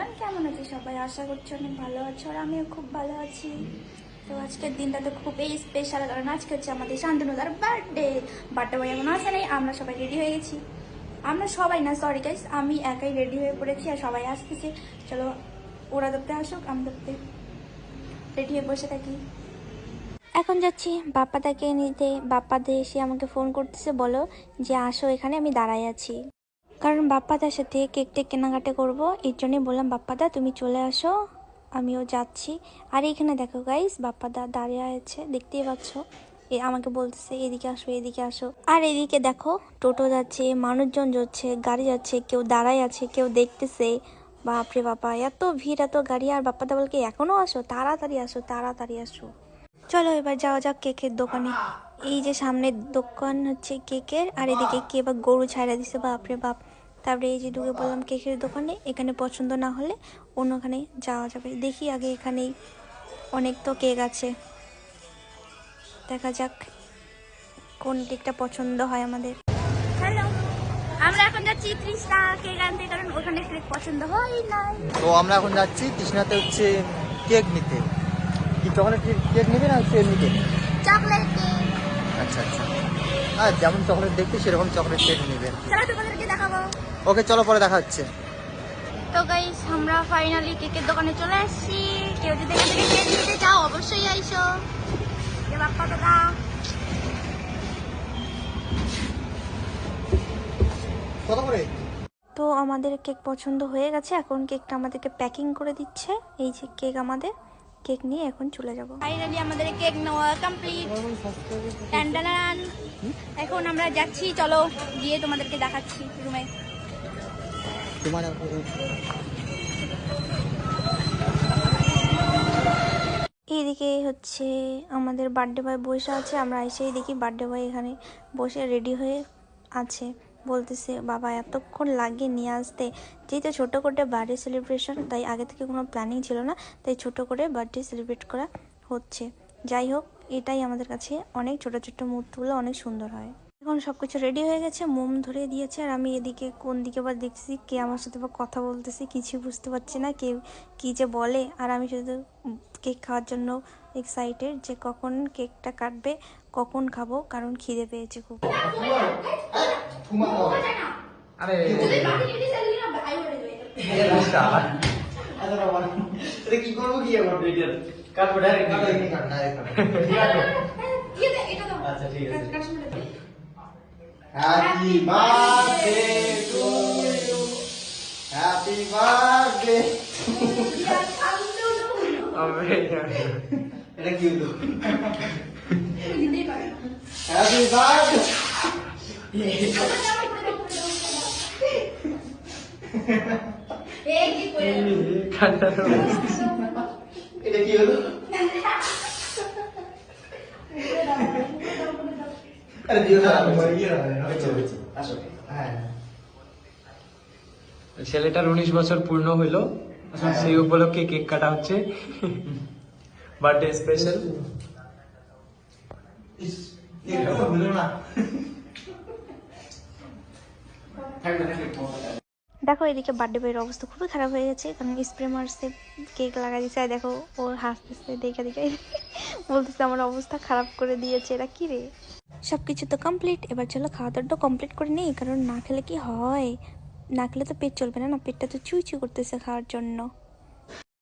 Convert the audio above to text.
Everyone কেমন আছে সবাই? আশা করছি অনেক ভালো আছো আর আমিও খুব ভালো আছি। তো আজকের দিনটা তো খুবই স্পেশাল কারণ আজকে হচ্ছে আমাদের শান্তনুদার বার্থডে বার্থডে বয় এমন আসে নাই, আমরা সবাই রেডি হয়ে গেছি। আমরা সবাই না সরি গাইস আমি একাই রেডি হয়ে পড়েছি আর সবাই আসতেছে। চলো, ওরা ধরতে আসুক, আমি ধরতে রেডি হয়ে বসে থাকি। এখন যাচ্ছি বাপ্পাদাকে নিতে। বাপ্পা বাপ্পাদা এসে আমাকে ফোন করতেছে, বলো যে আসো এখানে, আমি দাঁড়াই আছি। কারণ বাপ্পাদার সাথে কেক টেক কেনাকাটা করব, এর জন্যই বললাম, বাপ্পাদা, তুমি চলে আসো, আমিও যাচ্ছি। আর এখানে দেখো গাইস বাপ্পাদা দাঁড়িয়ে আছে, দেখতেই পাচ্ছ। এ আমাকে বলতেছে, এদিকে আসো এদিকে আসো। আর এদিকে দেখো, টোটো যাচ্ছে, মানুষজন যাচ্ছে, গাড়ি যাচ্ছে, কেউ দাঁড়ায় আছে, কেউ দেখতেছে। বাপরে বাবা এত ভিড়, এত গাড়ি, আর বাপ্পাদা বলকে এখনও আসো? তাড়াতাড়ি আসো তাড়াতাড়ি আসো। চলো এবার যাওয়া যাক কেকের দোকানে। এই যে সামনের দোকান হচ্ছে কেকের, আর এদিকে কে বা গরু ছাড়া দিছে, বাপরে বাপ। তারপরে এই যে ঢুকে বললাম কেকের দোকানে এখানে পছন্দ না হলে অন্যখানে যাওয়া যাবে। দেখি আগে এখানেই অনেক তো কেক আছে। দেখা যাক কোন কেকটা পছন্দ হয় আমাদের। হ্যালো আমরা এখন যাচ্ছি ত্রিশটা কেক আনতে কারণ ওখানে কেক পছন্দ হয় নাই। তো আমরা এখন যাচ্ছি তৃষ্ণাতে হচ্ছে কেক নিতে। কি চকলেট কেক নেবে না হচ্ছে এমনি কেক চকলেট কেক। আচ্ছা আচ্ছা। হ্যাঁ যেমন চকলেট দেখতে সেরকম চকলেট কেক নেবে। চলো তোমাদেরকে দেখাবো। ওকে চলো পরে দেখা হচ্ছে। তো গাইস আমরা ফাইনালি কেকের দোকানে চলে এসেছি কেউ যদি এখান কেক নিতে চাও অবশ্যই আইসো। এ বাপ্পা দাদা কত করে? তো আমাদের কেক পছন্দ হয়ে গেছে এখন কেকটা আমাদেরকে প্যাকিং করে দিচ্ছে। এই যে কেক আমাদের কেক নিয়ে এখন চলে যাব। ফাইনালি আমাদের কেক নেওয়া কমপ্লিট এখন আমরা যাচ্ছি চলো গিয়ে তোমাদেরকে দেখাচ্ছি রুমে তোমার এইদিকে হচ্ছে আমাদের বার্থডে বয় বসে আছে, আমরা এসেই দেখি বার্থডে বয় এখানে বসে রেডি হয়ে আছে। বলতেছে, বাবা, এতক্ষণ লাগে নিয়ে আসতে। যেহেতু ছোটো করে বার্থডে সেলিব্রেশন তাই আগে থেকে কোনো প্ল্যানিং ছিল না, তাই ছোট করে বার্থডে সেলিব্রেট করা হচ্ছে। যাই হোক, এটাই আমাদের কাছে অনেক ছোট ছোট মুহূর্তগুলো অনেক সুন্দর হয়। এখন সব কিছু রেডি হয়ে গেছে মোম ধরে দিয়েছে আর আমি এদিকে কোন দিকে বা দেখছি কে আমার সাথে বা কথা বলতেছে কিছু বুঝতে পারছি না কে কি যে বলে আর আমি শুধু কেক খাওয়ার জন্য এক্সাইটেড যে কখন কেকটা কাটবে কখন খাব কারণ খিদে পেয়েছে খুব। কি করব কি এখন? কাটবো ডাইরেক্ট আচ্ছা ঠিক আছে। Happy birthday to you happy birthday এটা কি হলো হ্যাপি বার্থডে এটা কি হলো ছেলেটার উনিশ বছর পূর্ণ হইল। সেই উপলক্ষে কেক কাটা হচ্ছে। বার্থডে স্পেশাল দেখো, এদিকে বার্থডে বয়ের অবস্থা খুবই খারাপ হয়ে গেছে। কারণ স্প্রে মারছে কেক লাগা দিচ্ছে দেখো, ও হাসতেছে, দেখে দেখে। বলতেছে, আমার অবস্থা খারাপ করে দিয়েছে। এরা কি রে? সব কিছু তো কমপ্লিট এবার চলো খাওয়া দাওয়াটা কমপ্লিট করে নিই, কারণ না খেলে কি হয়? না খেলে তো পেট চলবে না না, পেটটা তো চুই চুই করতেছে খাওয়ার জন্য।